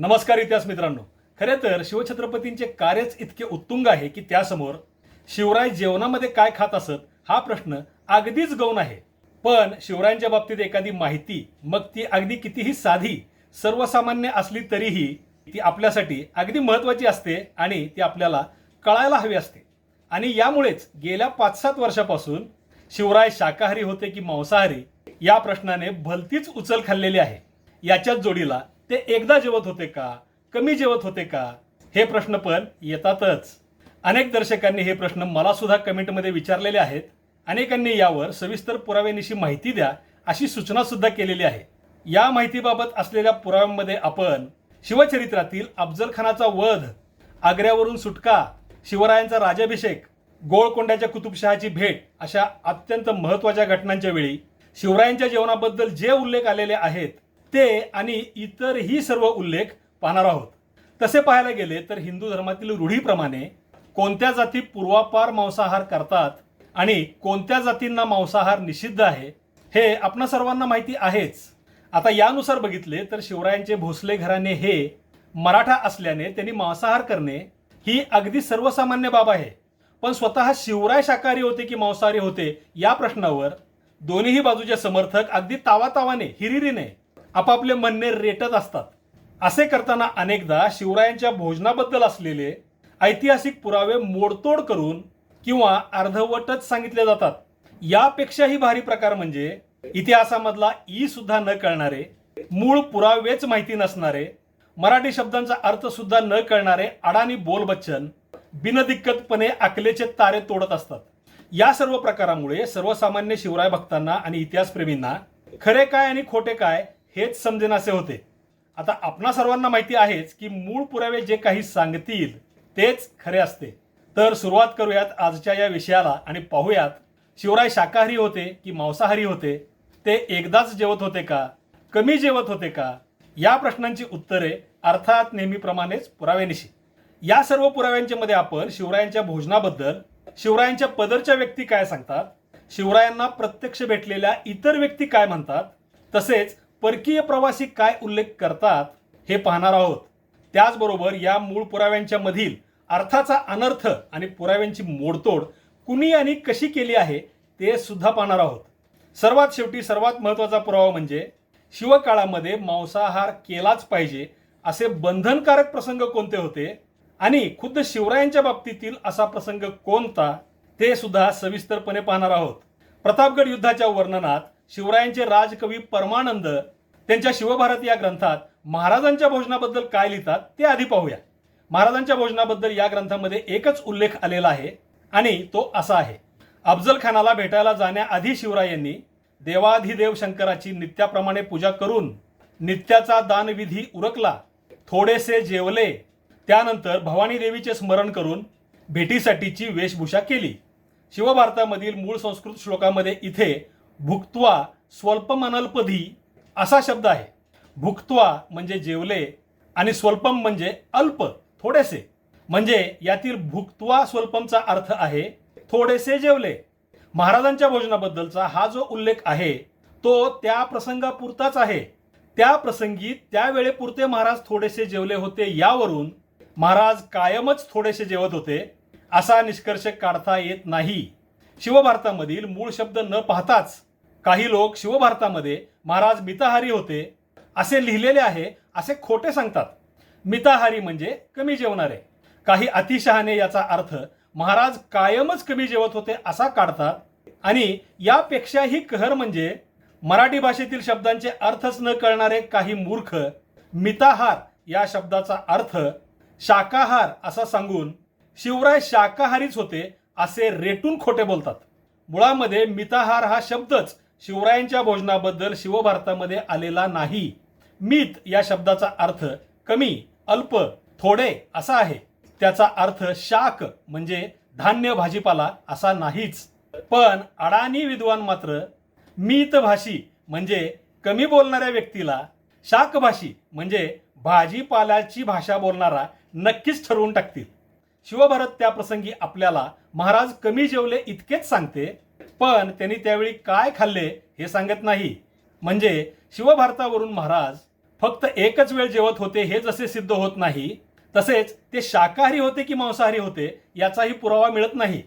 नमस्कार इतिहास मित्रांनो. खरे तर शिवछत्रपतींचे कार्यच इतके उत्तुंग आहे की त्यासमोर शिवराय जेवणामध्ये काय खात असत हा प्रश्न अगदीच गौण आहे. पण शिवरायांच्या बाबतीत एखादी माहिती मग ती अगदी कितीही साधी सर्वसामान्य असली तरीही ती आपल्यासाठी अगदी महत्त्वाची असते आणि ती आपल्याला कळायला हवी असते. आणि यामुळेच गेल्या पाच सात वर्षापासून शिवराय शाकाहारी होते की मांसाहारी या प्रश्नाने भलतीच उचल खाल्लेली आहे. याच्याच जोडीला ते एकदा जेवत होते का? कमी जेवत होते का? हे प्रश्न पण येतातच. अनेक दर्शकांनी हे प्रश्न मला सुद्धा कमेंटमध्ये विचारलेले आहेत. अनेकांनी यावर सविस्तर पुराव्यानिशी माहिती द्या अशी सूचना सुद्धा केलेली आहे. या माहितीबाबत असलेल्या पुराव्यांमध्ये आपण शिवचरित्रातील अफजल खानाचा वध आग्र्यावरून सुटका शिवरायांचा राजाभिषेक गोळकोंड्याच्या कुतुबशहाची भेट अशा अत्यंत महत्त्वाच्या घटनांच्या वेळी शिवरायांच्या जेवणाबद्दल जे उल्लेख आलेले आहेत ते आणि इतरही सर्व उल्लेख पाहणार आहोत. तसे पाहायला गेले तर हिंदू धर्मातील रूढीप्रमाणे कोणत्या जाती पूर्वापार मांसाहार करतात आणि कोणत्या जातींना मांसाहार निषिद्ध आहे हे आपणा सर्वांना माहिती आहेच. आता यानुसार बघितले तर शिवरायांचे भोसले घराणे हे मराठा असल्याने त्यांनी मांसाहार करणे ही अगदी सर्वसामान्य बाब आहे. पण स्वतः शिवराय शाकाहारी होते की मांसाहारी होते या प्रश्नावर दोन्हीही बाजूचे समर्थक अगदी तावातावाने हिरिरीने आपापले म्हणणे रेटत असतात. असे करताना अनेकदा शिवरायांच्या भोजनाबद्दल असलेले ऐतिहासिक पुरावे मोडतोड करून किंवा अर्धवटच सांगितले जातात. यापेक्षाही भारी प्रकार म्हणजे इतिहासामधला ई सुद्धा न कळणारे मूळ पुरावेच माहिती नसणारे मराठी शब्दांचा अर्थ सुद्धा न कळणारे अडाणी बोल बच्चन बिनदिक्कतपणे अकलेचे तारे तोडत असतात. या सर्व प्रकारामुळे सर्वसामान्य शिवराय भक्तांना आणि इतिहासप्रेमींना खरे काय आणि खोटे काय हेच समजेनासे होते. आता आपणा सर्वांना माहिती आहेच की मूळ पुरावे जे काही सांगतील तेच खरे असते. तर सुरुवात करूयात आजच्या या विषयाला आणि पाहूयात शिवराय शाकाहारी होते की मांसाहारी होते? ते एकदाच जेवत होते का? कमी जेवत होते का? या प्रश्नांची उत्तरे अर्थात नेहमीप्रमाणेच पुराव्यानिशी. या सर्व पुराव्यांच्या मध्ये आपण शिवरायांच्या भोजनाबद्दल शिवरायांच्या पदरच्या व्यक्ती काय सांगतात शिवरायांना प्रत्यक्ष भेटलेल्या इतर व्यक्ती काय म्हणतात तसेच परकीय प्रवासी काय उल्लेख करतात हे पाहणार आहोत. त्याचबरोबर या मूळ पुराव्यांच्या मधील अर्थाचा अनर्थ आणि पुराव्यांची मोडतोड कुणी आणि कशी केली आहे ते सुद्धा पाहणार आहोत. सर्वात शेवटी सर्वात महत्त्वाचा पुरावा म्हणजे शिवकाळामध्ये मांसाहार केलाच पाहिजे असे बंधनकारक प्रसंग कोणते होते आणि खुद्द शिवरायांच्या बाबतीतील असा प्रसंग कोणता ते सुद्धा सविस्तरपणे पाहणार आहोत. प्रतापगड युद्धाच्या वर्णनात शिवरायांचे राजकवी परमानंद त्यांच्या शिवभारत या ग्रंथात महाराजांच्या भोजनाबद्दल काय लिहितात ते आधी पाहूया. महाराजांच्या भोजनाबद्दल या ग्रंथामध्ये एकच उल्लेख आलेला आहे आणि तो असा आहे. अफजल खानाला भेटायला जाण्याआधी शिवरायांनी देवाधिदेव शंकराची नित्याप्रमाणे पूजा करून नित्याचा दानविधी उरकला थोडेसे जेवले. त्यानंतर भवानी देवीचे स्मरण करून भेटीसाठीची वेशभूषा केली. शिवभारतामधील मूळ संस्कृत श्लोकामध्ये इथे भुक्त्वा स्वल्पमनल्पधी असा शब्द आहे. भुक्त्वा म्हणजे जेवले आणि स्वल्पम म्हणजे अल्प थोडेसे. म्हणजे यातील भुक्त्वा स्वल्पमचा अर्थ आहे थोडेसे जेवले. महाराजांच्या भोजनाबद्दलचा हा जो उल्लेख आहे तो त्या प्रसंगापुरताच आहे. त्या प्रसंगी त्यावेळेपुरते महाराज थोडेसे जेवले होते यावरून महाराज कायमच थोडेसे जेवत होते असा निष्कर्ष काढता येत नाही. शिवभारतामधील मूळ शब्द न पाहताच काही लोक शिवभारतामध्ये महाराज मिताहारी होते असे लिहिलेले आहे असे खोटे सांगतात. मिताहारी म्हणजे कमी जेवणारे. काही अतिशहाने याचा अर्थ महाराज कायमच कमी जेवत होते असा काढतात. आणि यापेक्षाही कहर म्हणजे मराठी भाषेतील शब्दांचे अर्थच न कळणारे काही मूर्ख मिताहार या शब्दाचा अर्थ शाकाहार असा सांगून शिवराय शाकाहारीच होते असे रेटून खोटे बोलतात. मुळामध्ये मिताहार हा शब्दच शिवरायांच्या भोजनाबद्दल शिवभारतामध्ये आलेला नाही. मित या शब्दाचा अर्थ कमी अल्प थोडे असा आहे. त्याचा अर्थ शाक म्हणजे धान्य भाजीपाला असा नाहीच. पण अडाणी विद्वान मात्र मितभाषी म्हणजे कमी बोलणाऱ्या व्यक्तीला शाकभाषी म्हणजे भाजीपाल्याची भाषा बोलणारा नक्कीच ठरवून टाकतील. शिवभारत त्या प्रसंगी आपल्याला महाराज कमी जेवले इतकेच सांगते पण त्यांनी त्यावेळी काय खाल्ले हे सांगत नाही. म्हणजे शिवभारतावरून महाराज फक्त एकच वेळ जेवत होते हे जसे सिद्ध होत नाही तसेच ते शाकाहारी होते की मांसाहारी होते याचाही पुरावा मिळत नाही.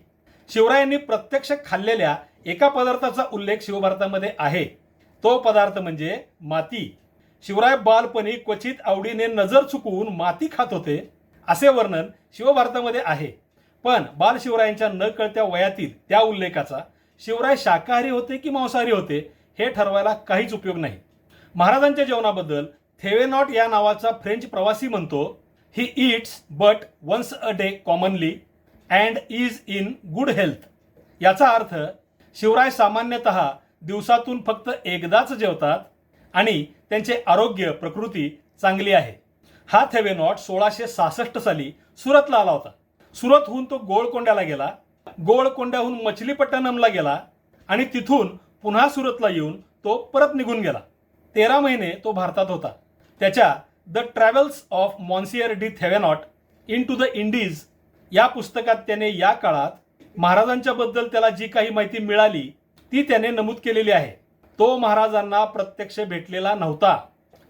शिवरायांनी प्रत्यक्ष खाल्लेल्या एका पदार्थाचा उल्लेख शिवभारतामध्ये आहे. तो पदार्थ म्हणजे माती. शिवराय बालपणी क्वचित आवडीने नजर चुकवून माती खात होते असे वर्णन शिवभारतामध्ये आहे. पण बालशिवरायांच्या न कळत्या वयातील त्या उल्लेखाचा शिवराय शाकाहारी होते की मांसाहारी होते हे ठरवायला काहीच उपयोग नाही. महाराजांच्या जेवणाबद्दल थेवेनॉट या नावाचा फ्रेंच प्रवासी म्हणतो. He it's but once a day commonly and is in good health याचा अर्थ शिवराय सामान्यतः दिवसातून फक्त एकदाच जेवतात आणि त्यांचे आरोग्य प्रकृती चांगली आहे. हा थेवेनॉट सोळाशे सहासष्ट साली सुरतला आला होता. सुरतहून तो गोळकोंड्याला गेला. गोळकोंड्याहून मछलीपट्टणमला गेला आणि तिथून पुन्हा सुरतला येऊन तो परत निघून गेला. तेरा महिने तो भारतात होता. त्याच्या the travels of monsieur de Thevenot into the Indies या पुस्तकात त्याने या काळात महाराजांच्याबद्दल त्याला जी काही माहिती मिळाली ती त्याने नमूद केलेली आहे. तो महाराजांना प्रत्यक्ष भेटलेला नव्हता.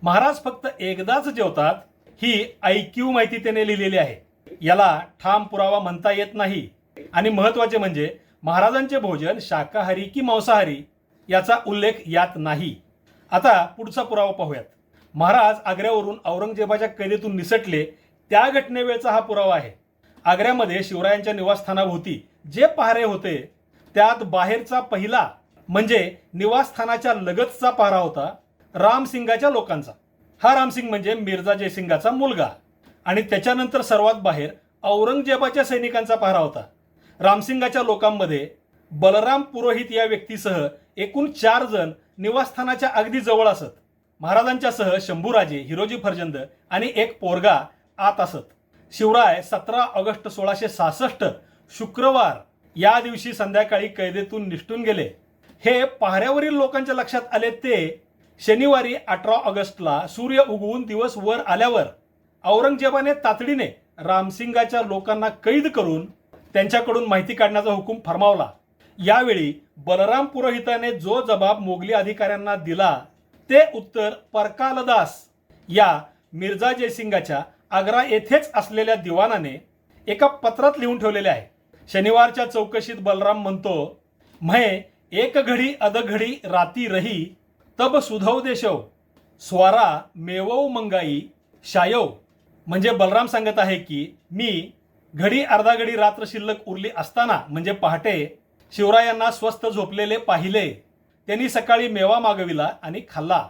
महाराज फक्त एकदाच जेवतात ही ऐकीव माहिती त्याने लिहिलेली आहे. याला ठाम पुरावा म्हणता येत नाही. आणि महत्त्वाचे म्हणजे महाराजांचे भोजन शाकाहारी की मांसाहारी याचा उल्लेख यात नाही. आता पुढचा पुरावा पाहूयात. महाराज आग्र्यावरून औरंगजेबाच्या कैदेतून निसटले त्या घटनेवेळचा हा पुरावा आहे. आग्र्यामध्ये शिवरायांच्या निवासस्थानाभोवती जे पहारे होते त्यात बाहेरचा पहिला म्हणजे निवासस्थानाच्या लगतचा पहारा होता रामसिंगाच्या लोकांचा. हा रामसिंग म्हणजे मिर्झा जयसिंगाचा मुलगा. आणि त्याच्यानंतर सर्वात बाहेर औरंगजेबाच्या सैनिकांचा पहारा होता. रामसिंगाच्या लोकांमध्ये बलराम पुरोहित या व्यक्तीसह एकूण चार जण निवासस्थानाच्या अगदी जवळ असत. महाराजांच्यासह शंभूराजे हिरोजी फर्जंद आणि एक पोरगा आत असत. शिवराय सतरा ऑगस्ट सोळाशे सहासष्ट शुक्रवार या दिवशी संध्याकाळी कैदेतून निष्ठून गेले. हे पहाऱ्यावरील लोकांच्या लक्षात आले ते शनिवारी अठरा ऑगस्टला सूर्य उगवून दिवस वर आल्यावर औरंगजेबाने तातडीने रामसिंगाच्या लोकांना कैद करून त्यांच्याकडून माहिती काढण्याचा हुकूम फरमावला. यावेळी बलराम पुरोहिताने जो जबाब मोगली अधिकाऱ्यांना दिला ते उत्तर परकालदास या मिर्झा जयसिंगाच्या आग्रा येथेच असलेल्या दिवानाने एका पत्रात लिहून ठेवलेले आहे. शनिवारच्या चौकशीत बलराम म्हणतो म्हे एक घडी अधघडी राती रही तब सुधव देशव स्वारा मेवव मंगाई शायव म्हणजे बलराम सांगत आहे की मी घडी अर्धा घडी रात्र शिल्लक उरली असताना म्हणजे पहाटे शिवरायांना स्वस्थ झोपलेले पाहिले. त्यांनी सकाळी मेवा मागविला आणि खाल्ला.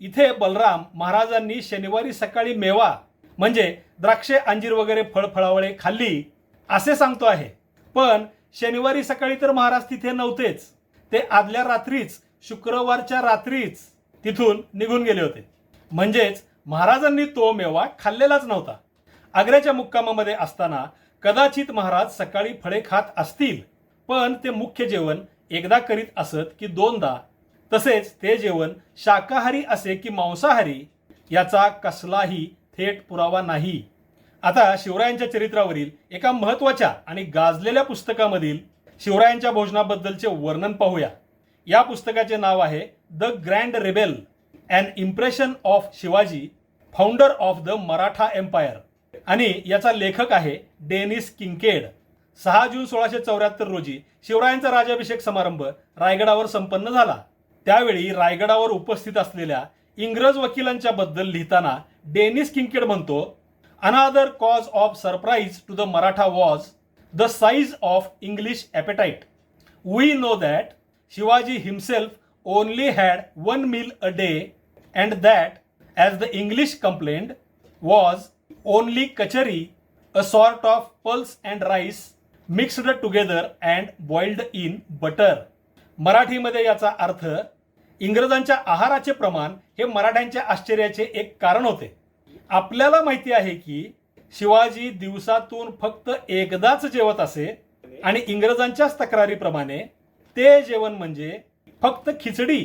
इथे बलराम महाराजांनी शनिवारी सकाळी मेवा म्हणजे द्राक्षे अंजीर वगैरे फळफळावळे खाल्ली असे सांगतो आहे. पण शनिवारी सकाळी तर महाराज तिथे नव्हतेच. ते आदल्या रात्रीच शुक्रवारच्या रात्रीच तिथून निघून गेले होते. म्हणजेच महाराजांनी तो मेवा खाल्लेलाच नव्हता. आग्र्याच्या मुक्कामामध्ये असताना कदाचित महाराज सकाळी फळे खात असतील पण ते मुख्य जेवण एकदा करीत असत की दोनदा. तसेच ते जेवण शाकाहारी असे की मांसाहारी याचा कसलाही थेट पुरावा नाही. आता शिवरायांच्या चरित्रावरील एका महत्त्वाच्या आणि गाजलेल्या पुस्तकामधील शिवरायांच्या भोजनाबद्दलचे वर्णन पाहूया. या पुस्तकाचे नाव आहे the grand rebel and impression of Shivaji founder of the Maratha empire. आणि याचा लेखक आहे डेनिस किंकेड. सहा जून सोळाशे चौऱ्याहत्तर रोजी शिवरायांचा राज्याभिषेक समारंभ रायगडावर संपन्न झाला. त्यावेळी रायगडावर उपस्थित असलेल्या इंग्रज वकिलांच्या बद्दल लिहिताना डेनिस किंकेड म्हणतो another cause of surprise to the Maratha was the size of English appetite we know that Shivaji himself only had one meal a day and that as the English complaint was only khichdi a sort of pulse and rice mixed together and boiled in butter मराठीमध्ये याचा अर्थ इंग्रजांच्या आहाराचे प्रमाण हे मराठ्यांच्या आश्चर्याचे एक कारण होते. आपल्याला माहिती आहे की शिवाजी दिवसातून फक्त एकदाच जेवत असे आणि इंग्रजांच्याच तक्रारीप्रमाणे ते जेवण म्हणजे फक्त खिचडी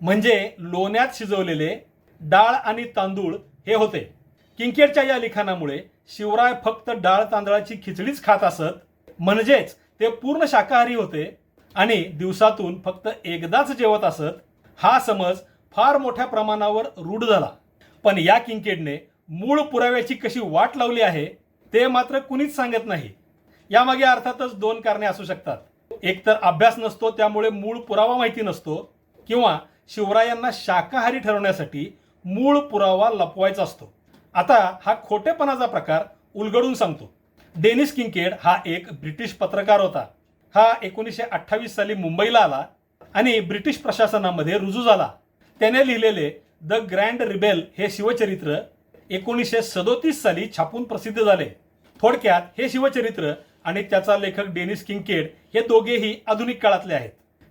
म्हणजे लोण्यात शिजवलेले डाळ आणि तांदूळ हे होते. किंकेडच्या या लिखाणामुळे शिवराय फक्त डाळ तांदळाची खिचडीच खात असत म्हणजेच ते पूर्ण शाकाहारी होते आणि दिवसातून फक्त एकदाच जेवत असत हा समज फार मोठ्या प्रमाणावर रूढ झाला. पण या किंकेडने मूळ पुराव्याची कशी वाट लावली आहे ते मात्र कुणीच सांगत नाही. यामागे अर्थातच दोन कारणे असू शकतात. एक तर अभ्यास नसतो त्यामुळे मूळ पुरावा माहिती नसतो किंवा शिवरायांना शाकाहारी ठरवण्यासाठी मूळ पुरावा लपवायचा असतो. आता हा खोटेपणाचा प्रकार उलगडून सांगतो. डेनिस किंकेड हा एक ब्रिटिश पत्रकार होता. हा एकोणीसशे अठ्ठावीस साली मुंबईला आला आणि ब्रिटिश प्रशासनामध्ये रुजू झाला. त्याने लिहिलेले द ग्रँड रिबेल हे शिवचरित्र एकोणीसशे सदोतीस साली छापून प्रसिद्ध झाले. थोडक्यात हे शिवचरित्र आणि त्याचा लेखक डेनिस किंकेड हे दोघेही आधुनिक काळातले आहेत.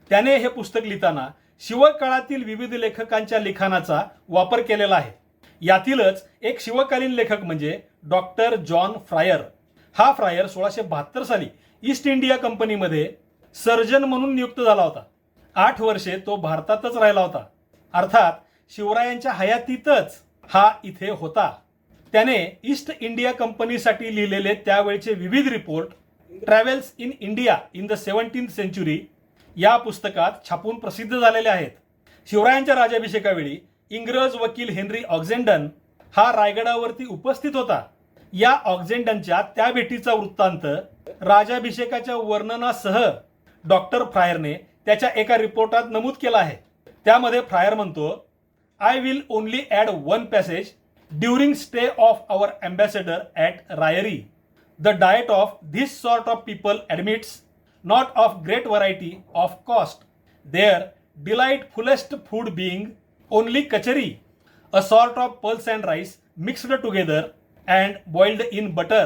त्याने हे पुस्तक लिहिताना शिवकाळातील विविध लेखकांच्या लिखाणाचा वापर केलेला आहे. यातीलच एक शिवकालीन लेखक म्हणजे डॉक्टर जॉन फ्रायर. हा फ्रायर सोळाशे बहात्तर साली ईस्ट इंडिया कंपनीमध्ये सर्जन म्हणून नियुक्त झाला होता. आठ वर्षे तो भारतातच राहिला होता. अर्थात शिवरायांच्या हयातीतच हा इथे होता. त्याने ईस्ट इंडिया कंपनीसाठी लिहिलेले त्यावेळचे विविध report travels in India in the seventeenth century या पुस्तकात छापून प्रसिद्ध झालेले आहेत. शिवरायांच्या राज्याभिषेकावेळी इंग्रज वकील हेनरी ऑक्झेंडन हा रायगडावरती उपस्थित होता. या ऑक्झेंडनच्या त्या भेटीचा वृत्तांत राजाभिषेकाच्या वर्णनासह डॉक्टर फ्रायरने त्याच्या एका रिपोर्टात नमूद केला आहे. त्यामध्ये फ्रायर म्हणतो I will only add one passage during stay of our ambassador at Rairi the diet of this sort of people admits not of great variety of cost their delightfulest food being only khichdi a sort of pulse and rice mixed together and boiled in butter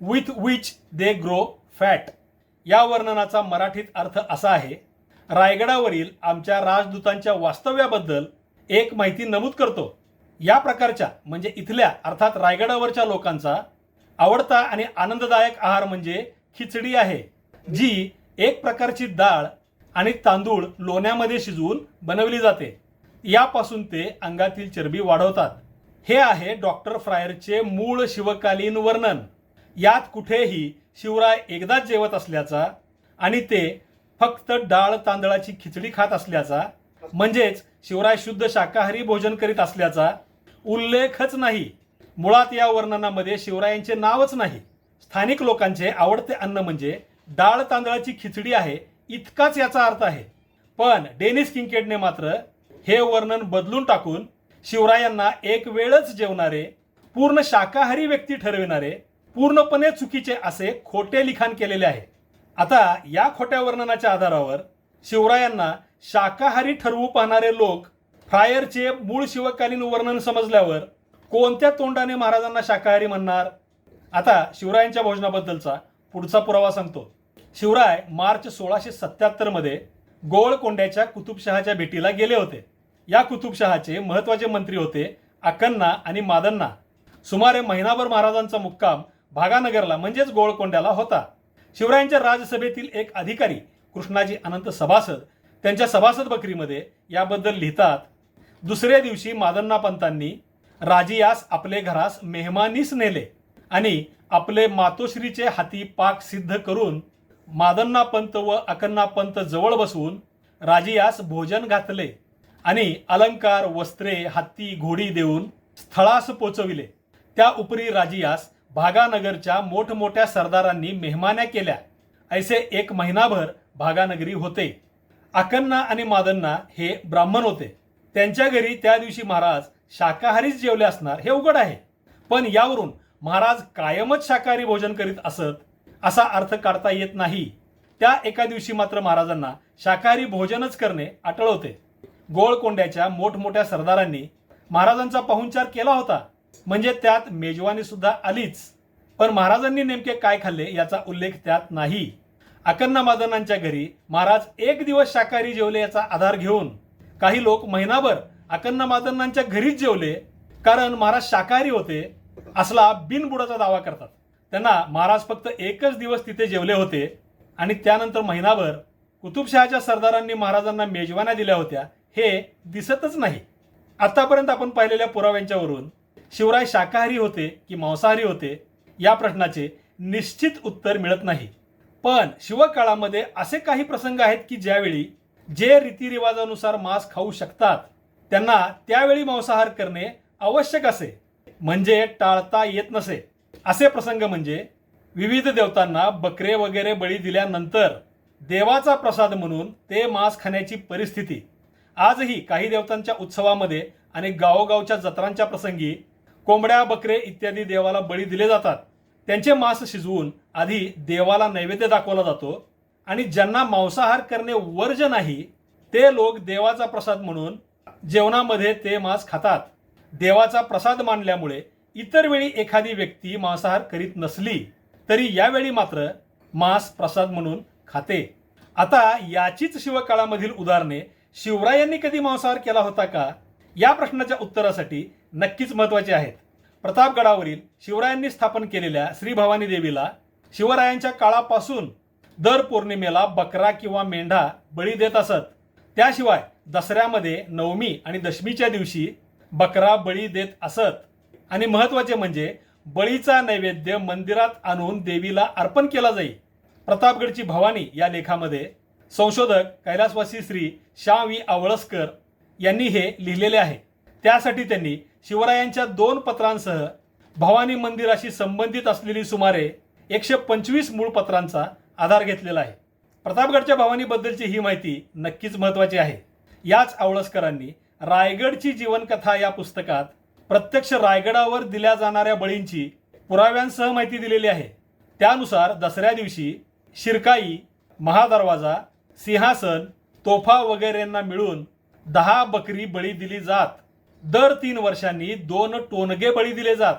with which they grow fat या वर्णनाचा मराठीत अर्थ असा आहे रायगडावरील आमच्या राजदूतांच्या वास्तव्याबद्दल एक माहिती नमूद करतो. या प्रकारच्या म्हणजे इथल्या अर्थात रायगडावरच्या लोकांचा आवडता आणि आनंददायक आहार म्हणजे खिचडी आहे जी एक प्रकारची डाळ आणि तांदूळ लोण्यामध्ये शिजवून बनवली जाते. यापासून ते अंगातील चरबी वाढवतात. हे आहे डॉक्टर फ्रायरचे मूळ शिवकालीन वर्णन. यात कुठेही शिवराय एकदाच जेवत असल्याचा आणि ते फक्त डाळ तांदळाची खिचडी खात असल्याचा म्हणजेच शिवराय शुद्ध शाकाहारी भोजन करीत असल्याचा उल्लेखच नाही. मुळात या वर्णनामध्ये शिवरायांचे नावच नाही. स्थानिक लोकांचे आवडते अन्न म्हणजे डाळ तांदळाची खिचडी आहे इतकाच याचा अर्थ आहे. पण डेनिस किंकेडने मात्र हे वर्णन बदलून टाकून शिवरायांना एक वेळच जेवणारे पूर्ण शाकाहारी व्यक्ती ठरविणारे पूर्णपणे चुकीचे असे खोटे लिखाण केलेले आहे. आता या खोट्या वर्णनाच्या आधारावर शिवरायांना शाकाहारी ठरवू पाहणारे लोक फ्रायरचे मूळ शिवकालीन वर्णन समजल्यावर कोणत्या तोंडाने महाराजांना शाकाहारी म्हणणार? आता शिवरायांच्या भोजनाबद्दलचा पुढचा पुरावा सांगतो. शिवराय मार्च सोळाशे सत्याहत्तरमध्ये गोवळकोंड्याच्या कुतुबशहाच्या भेटीला गेले होते. या कुतुबशहाचे महत्त्वाचे मंत्री होते अक्कन्ना आणि मादन्ना. सुमारे महिनाभर महाराजांचा मुक्काम भागानगरला म्हणजेच गोळकोंड्याला होता. शिवरायांच्या राजसभेतील एक अधिकारी कृष्णाजी अनंत सभासद त्यांच्या सभासद बकरीमध्ये याबद्दल लिहितात दुसऱ्या दिवशी मादन्ना पंतांनी राजियास आपले घरास मेहमानीस नेले आणि आपले मातोश्रीचे हाती पाक सिद्ध करून मादन्ना पंत व अकन्ना पंत जवळ बसवून राजियास भोजन घातले. आणि अलंकार वस्त्रे हत्ती घोडी देऊन स्थळास पोचविले. त्या उपरी राजियास भागानगरच्या मोठमोठ्या सरदारांनी मेहमान्या केल्या. ऐसे एक महिनाभर भागानगरी होते. अकन्ना आणि मादन्ना हे ब्राह्मण होते. त्यांच्या घरी त्या दिवशी महाराज शाकाहारीच जेवले असणार हे उघड आहे. पण यावरून महाराज कायमच शाकाहारी भोजन करीत असत असा अर्थ काढता येत नाही. त्या एका दिवशी मात्र महाराजांना शाकाहारी भोजनच करणे अटळ होते. गोळकोंड्याच्या मोठमोठ्या सरदारांनी महाराजांचा पाहुणचार केला होता. म्हणजे त्यात मेजवानी सुद्धा आलीच. पण महाराजांनी नेमके काय खाल्ले याचा उल्लेख त्यात नाही. अकन्ना मादनांच्या घरी महाराज एक दिवस शाकाहारी जेवले याचा आधार घेऊन. काही लोक महिनाभर अकन्ना मादनांच्या घरीच जेवले कारण महाराज शाकाहारी होते असला बिनबुडाचा दावा करतात. त्यांना महाराज फक्त एकच दिवस तिथे जेवले होते आणि त्यानंतर महिनाभर कुतुबशहाच्या सरदारांनी महाराजांना मेजवान्या दिल्या होत्या हे दिसतच नाही. आतापर्यंत आपण पाहिलेल्या पुराव्यांच्यावरून शिवराय शाकाहारी होते की मांसाहारी होते या प्रश्नाचे निश्चित उत्तर मिळत नाही. पण शिवकाळामध्ये असे काही प्रसंग आहेत की ज्यावेळी जे रीतिरिवाजानुसार मांस खाऊ शकतात त्यांना त्यावेळी मांसाहार करणे आवश्यक असे. म्हणजे टाळता येत नसे. असे प्रसंग म्हणजे विविध देवतांना बकरे वगैरे बळी दिल्यानंतर देवाचा प्रसाद म्हणून ते मांस खाण्याची परिस्थिती. आजही काही देवतांच्या उत्सवामध्ये आणि गावोगावच्या जत्रांच्या प्रसंगी कोंबड्या बकरे इत्यादी देवाला बळी दिले जातात. त्यांचे मांस शिजवून आधी देवाला नैवेद्य दाखवला जातो आणि ज्यांना मांसाहार करणे वर्ज नाही ते लोक देवाचा प्रसाद म्हणून जेवणामध्ये ते मांस खातात. देवाचा प्रसाद मानल्यामुळे इतर वेळी एखादी व्यक्ती मांसाहार करीत नसली तरी यावेळी मात्र मांस प्रसाद म्हणून खाते. आता याचीच शिवकाळामधील उदाहरणे शिवरायांनी कधी मांसाहार केला होता का? या प्रश्नाच्या उत्तरासाठी नक्कीच महत्त्वाचे आहेत. प्रतापगडावरील शिवरायांनी स्थापन केलेल्या श्री भवानी देवीला शिवरायांच्या काळापासून दर पौर्णिमेला बकरा किंवा मेंढा बळी देत असत. त्याशिवाय दसऱ्यामध्ये नवमी आणि दशमीच्या दिवशी बकरा बळी देत असत. आणि महत्त्वाचे म्हणजे बळीचा नैवेद्य मंदिरात आणून देवीला अर्पण केला जाई. प्रतापगडची भवानी या लेखामध्ये संशोधक कैलासवासी श्री श्याम व्ही आवळसकर यांनी हे लिहिलेले आहे. त्यासाठी त्यांनी शिवरायांच्या दोन पत्रांसह भवानी मंदिराशी संबंधित असलेली सुमारे एकशे पंचवीस मूळ पत्रांचा आधार घेतलेला आहे. प्रतापगडच्या भवानीबद्दलची ही माहिती नक्कीच महत्त्वाची आहे. याच आवळसकरांनी रायगडची जीवनकथा या पुस्तकात प्रत्यक्ष रायगडावर दिल्या जाणाऱ्या बळींची पुराव्यांसह माहिती दिलेली आहे. त्यानुसार दसऱ्या दिवशी शिरकाई महादरवाजा सिंहासन तोफा वगैरेंना मिळून दहा बकरी बळी दिली जात. दर तीन वर्षांनी दोन टोनगे बळी दिले जात.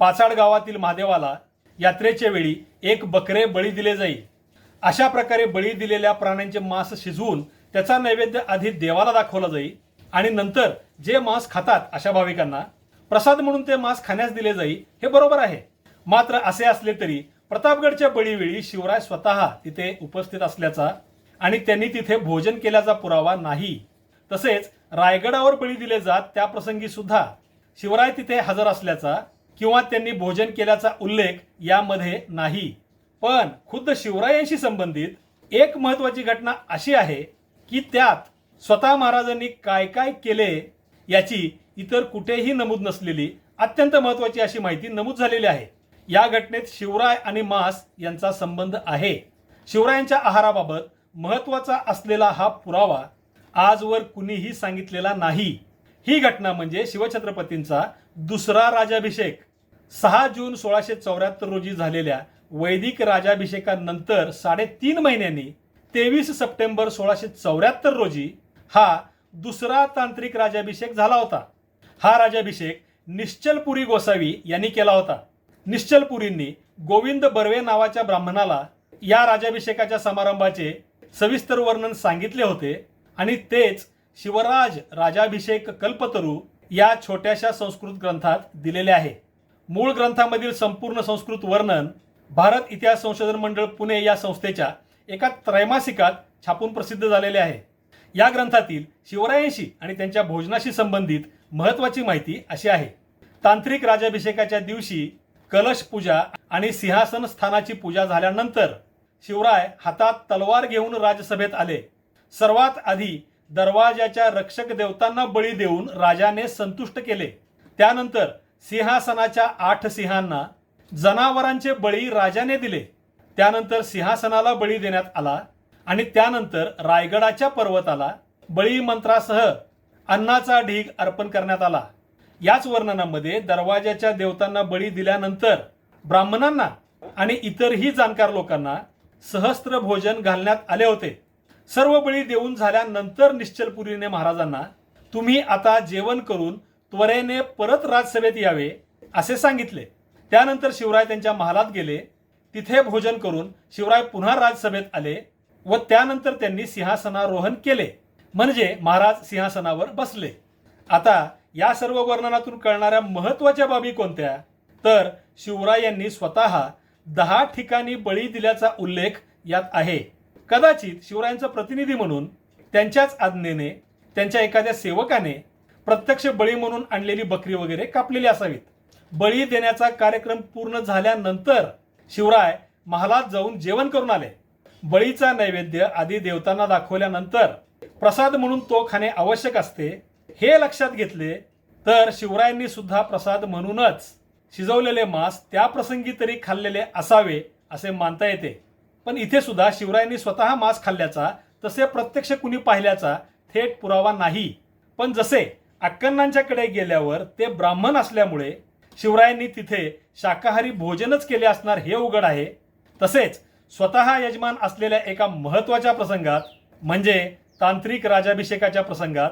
पाचाड गावातील महादेवाला यात्रेच्या वेळी एक बकरे बळी दिले जाईल अशा प्रकारे बळी दिलेल्या प्राण्यांचे मांस शिजवून त्याचा नैवेद्य आधी देवाला दाखवला जाईल आणि नंतर जे मांस खातात अशा भाविकांना प्रसाद म्हणून ते मांस खाण्यास दिले जाईल हे बरोबर आहे. मात्र असे असले तरी प्रतापगडच्या बळीवेळी शिवराय स्वतः तिथे उपस्थित असल्याचा आणि त्यांनी तिथे भोजन केल्याचा पुरावा नाही. तसेच रायगडावर बळी दिले जात त्या प्रसंगी सुद्धा शिवराय तिथे हजर असल्याचा किंवा त्यांनी भोजन केल्याचा उल्लेख यामध्ये नाही. पण खुद्द शिवरायांशी संबंधित एक महत्वाची घटना अशी आहे की त्यात स्वतः महाराजांनी काय काय केले याची इतर कुठेही नमूद नसलेली अत्यंत महत्वाची अशी माहिती नमूद झालेली आहे. या घटनेत शिवराय आणि मांस यांचा संबंध आहे. शिवरायांच्या आहाराबाबत महत्त्वाचा असलेला हा पुरावा आजवर कुणीही सांगितलेला नाही. ही घटना म्हणजे शिवछत्रपतींचा दुसरा राजाभिषेक सहा जून सोळाशे चौऱ्याहत्तर रोजी झालेल्या वैदिक राजाभिषेकानंतर साडेतीन महिन्यांनी तेवीस सप्टेंबर सोळाशे चौऱ्याहत्तर रोजी हा दुसरा तांत्रिक राजाभिषेक झाला होता. हा राजाभिषेक निश्चलपुरी गोसावी यांनी केला होता. निश्चलपुरींनी गोविंद बर्वे नावाच्या ब्राह्मणाला या राजाभिषेकाच्या समारंभाचे सविस्तर वर्णन सांगितले होते आणि तेच शिवराज राजाभिषेक कल्पतरू या छोट्याशा संस्कृत ग्रंथात दिलेले आहे. मूळ ग्रंथामधील संपूर्ण संस्कृत वर्णन भारत इतिहास संशोधन मंडळ पुणे या संस्थेच्या एका त्रैमासिकात छापून प्रसिद्ध झालेले आहे. या ग्रंथातील शिवरायांशी आणि त्यांच्या भोजनाशी संबंधित महत्वाची माहिती अशी आहे. तांत्रिक राजाभिषेकाच्या दिवशी कलश पूजा आणि सिंहासन स्थानाची पूजा झाल्यानंतर शिवराय हातात तलवार घेऊन राजसभेत आले. सर्वात आधी दरवाजाच्या रक्षक देवतांना बळी देऊन राजाने संतुष्ट केले. त्यानंतर सिंहासनाच्या आठ सिंहांना जनावरांचे बळी राजाने दिले. त्यानंतर सिंहासनाला बळी देण्यात आला आणि त्यानंतर रायगडाच्या पर्वताला बळी मंत्रासह अन्नाचा ढीग अर्पण करण्यात आला. याच वर्णनामध्ये दरवाजाच्या देवतांना बळी दिल्यानंतर ब्राह्मणांना आणि इतरही जाणकार लोकांना सहस्त्र भोजन घालण्यात आले होते. सर्व बळी देऊन झाल्यानंतर निश्चलपुरीने महाराजांना तुम्ही आता जेवण करून त्वरेने परत राजसभेत यावे असे सांगितले. त्यानंतर शिवराय त्यांच्या महालात गेले. तिथे भोजन करून शिवराय पुन्हा राजसभेत आले व त्यानंतर त्यांनी सिंहासनारोहण केले. म्हणजे महाराज सिंहासनावर बसले. आता या सर्व वर्णनातून कळणाऱ्या महत्त्वाच्या बाबी कोणत्या? तर शिवराय यांनी स्वतः दहा ठिकाणी बळी दिल्याचा उल्लेख यात आहे. कदाचित शिवरायांचा प्रतिनिधी म्हणून त्यांच्याच आज्ञेने त्यांच्या एखाद्या सेवकाने प्रत्यक्ष बळी म्हणून आणलेली बकरी वगैरे कापलेली असावीत. बळी देण्याचा कार्यक्रम पूर्ण झाल्यानंतर शिवराय महालात जाऊन जेवण करून आले. बळीचा नैवेद्य आधी देवतांना दाखवल्यानंतर प्रसाद म्हणून तो खाणे आवश्यक असते हे लक्षात घेतले तर शिवरायांनी सुद्धा प्रसाद म्हणूनच शिजवलेले मांस त्या प्रसंगी तरी खाल्लेले असावे असे मानता येते. पण इथे सुद्धा शिवरायांनी स्वतः मांस खाल्ल्याचा तसे प्रत्यक्ष कुणी पाहिल्याचा थेट पुरावा नाही. पण जसे अक्कन्नांच्याकडे गेल्यावर ते ब्राह्मण असल्यामुळे शिवरायांनी तिथे शाकाहारी भोजनच केले असणार हे उघड आहे. तसेच स्वतः यजमान असलेल्या एका महत्त्वाच्या प्रसंगात म्हणजे तांत्रिक राजाभिषेकाच्या प्रसंगात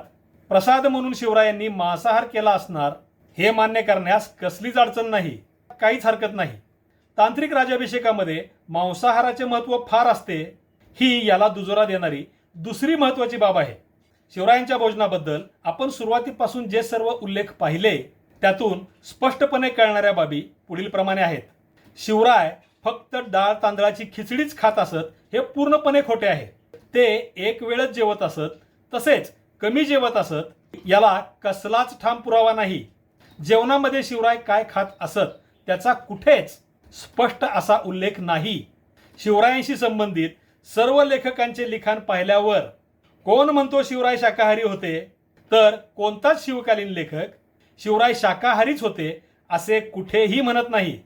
प्रसाद म्हणून शिवरायांनी मांसाहार केला असणार हे मान्य करण्यास कसलीच अडचण नाही. काहीच हरकत नाही. तांत्रिक राजाभिषेकामध्ये मांसाहाराचे महत्त्व फार असते ही याला दुजोरा देणारी दुसरी महत्वाची बाब आहे. शिवरायांच्या भोजनाबद्दल आपण सुरुवातीपासून जे सर्व उल्लेख पाहिले त्यातून स्पष्टपणे कळणाऱ्या बाबी पुढीलप्रमाणे आहेत. शिवराय फक्त डाळ तांदळाची खिचडीच खात असत हे पूर्णपणे खोटे आहे. ते एक वेळच जेवत असत तसेच कमी जेवत असत याला कसलाच ठाम पुरावा नाही. जेवणामध्ये शिवराय काय खात असत त्याचा कुठेच स्पष्ट असा उल्लेख नाही. शिवरायांशी संबंधित सर्व लेखकांचे लिखाण पाहिल्यावर कोण म्हणतो शिवराय शाकाहारी होते? तर कोणताच शिवकालीन लेखक शिवराय शाकाहारीच होते असे कुठेही म्हणत नाही.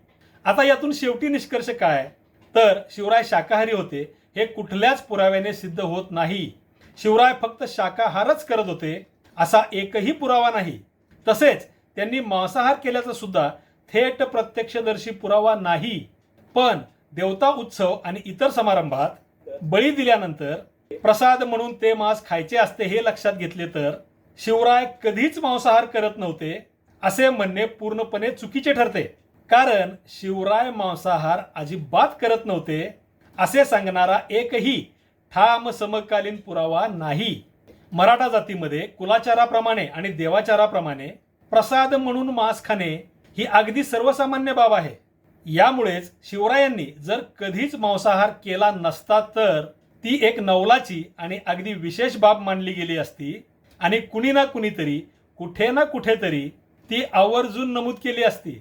आता यातून शेवटी निष्कर्ष काय? तर शिवराय शाकाहारी होते हे कुठल्याच पुराव्याने सिद्ध होत नाही. शिवराय फक्त शाकाहारच करत होते असा एकही पुरावा नाही. तसेच त्यांनी मांसाहार केल्याचा सुद्धा थेट प्रत्यक्षदर्शी पुरावा नाही. पण देवता उत्सव आणि इतर समारंभात बळी दिल्यानंतर प्रसाद म्हणून ते मांस खायचे असते हे लक्षात घेतले तर शिवराय कधीच मांसाहार करत नव्हते असे म्हणणे पूर्णपणे चुकीचे ठरते. कारण शिवराय मांसाहार अजिबात करत नव्हते असे सांगणारा एकही ठाम समकालीन पुरावा नाही. मराठा जातीमध्ये कुलाचाराप्रमाणे आणि देवाचाराप्रमाणे प्रसाद म्हणून मांस खाणे ही अगदी सर्वसामान्य बाब आहे. यामुळेच शिवरायांनी जर कधीच मांसाहार केला नसता तर ती एक नवलाची आणि अगदी विशेष बाब मानली गेली असती आणि कुणी ना कुणीतरी कुठे ना कुठेतरी ती आवर्जून नमूद केली असती.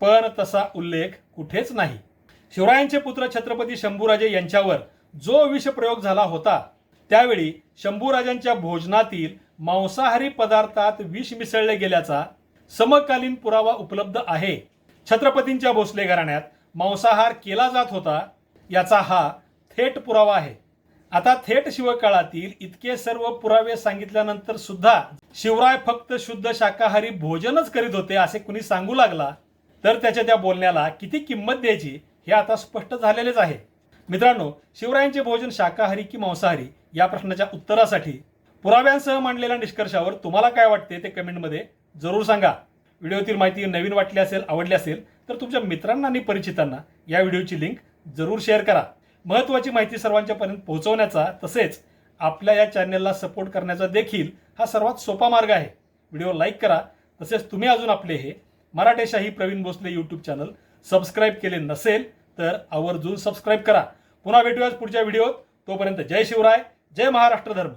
पण तसा उल्लेख कुठेच नाही. शिवरायांचे पुत्र छत्रपती शंभूराजे यांच्यावर जो विषप्रयोग झाला होता त्यावेळी शंभूराजांच्या भोजनातील मांसाहारी पदार्थात विष मिसळले गेल्याचा समकालीन पुरावा उपलब्ध आहे. छत्रपतींच्या भोसले घराण्यात मांसाहार केला जात होता याचा हा थेट पुरावा आहे. आता थेट शिवकाळातील इतके सर्व पुरावे सांगितल्यानंतर सुद्धा शिवराय फक्त शुद्ध शाकाहारी भोजनच करीत होते असे कुणी सांगू लागला तर त्याच्या त्या बोलण्याला किती किंमत द्यायची हे आता स्पष्ट झालेलेच आहे. मित्रांनो शिवरायांचे भोजन शाकाहारी की मांसाहारी या प्रश्नाच्या उत्तरासाठी पुराव्यांसह मांडलेल्या निष्कर्षावर तुम्हाला काय वाटते ते कमेंटमध्ये जरूर सांगा. व्हिडिओतील माहिती नवीन वाटली असेल आवडली असेल तर तुमच्या मित्रांना आणि परिचितांना या व्हिडिओची लिंक जरूर शेअर करा. महत्त्वाची माहिती सर्वांच्यापर्यंत पोहोचवण्याचा तसेच आपल्या या चॅनलला सपोर्ट करण्याचा देखील हा सर्वात सोपा मार्ग आहे. व्हिडिओ लाईक करा. तसेच तुम्ही अजून आपले हे Maratheshahi Praveen Bhosale YouTube channel subscribe केले नसेल तर आवर्जून सबस्क्राईब करा. पुन्हा भेटूयाच पुढच्या व्हिडिओत. तोपर्यंत जय शिवराय जय महाराष्ट्र धर्म.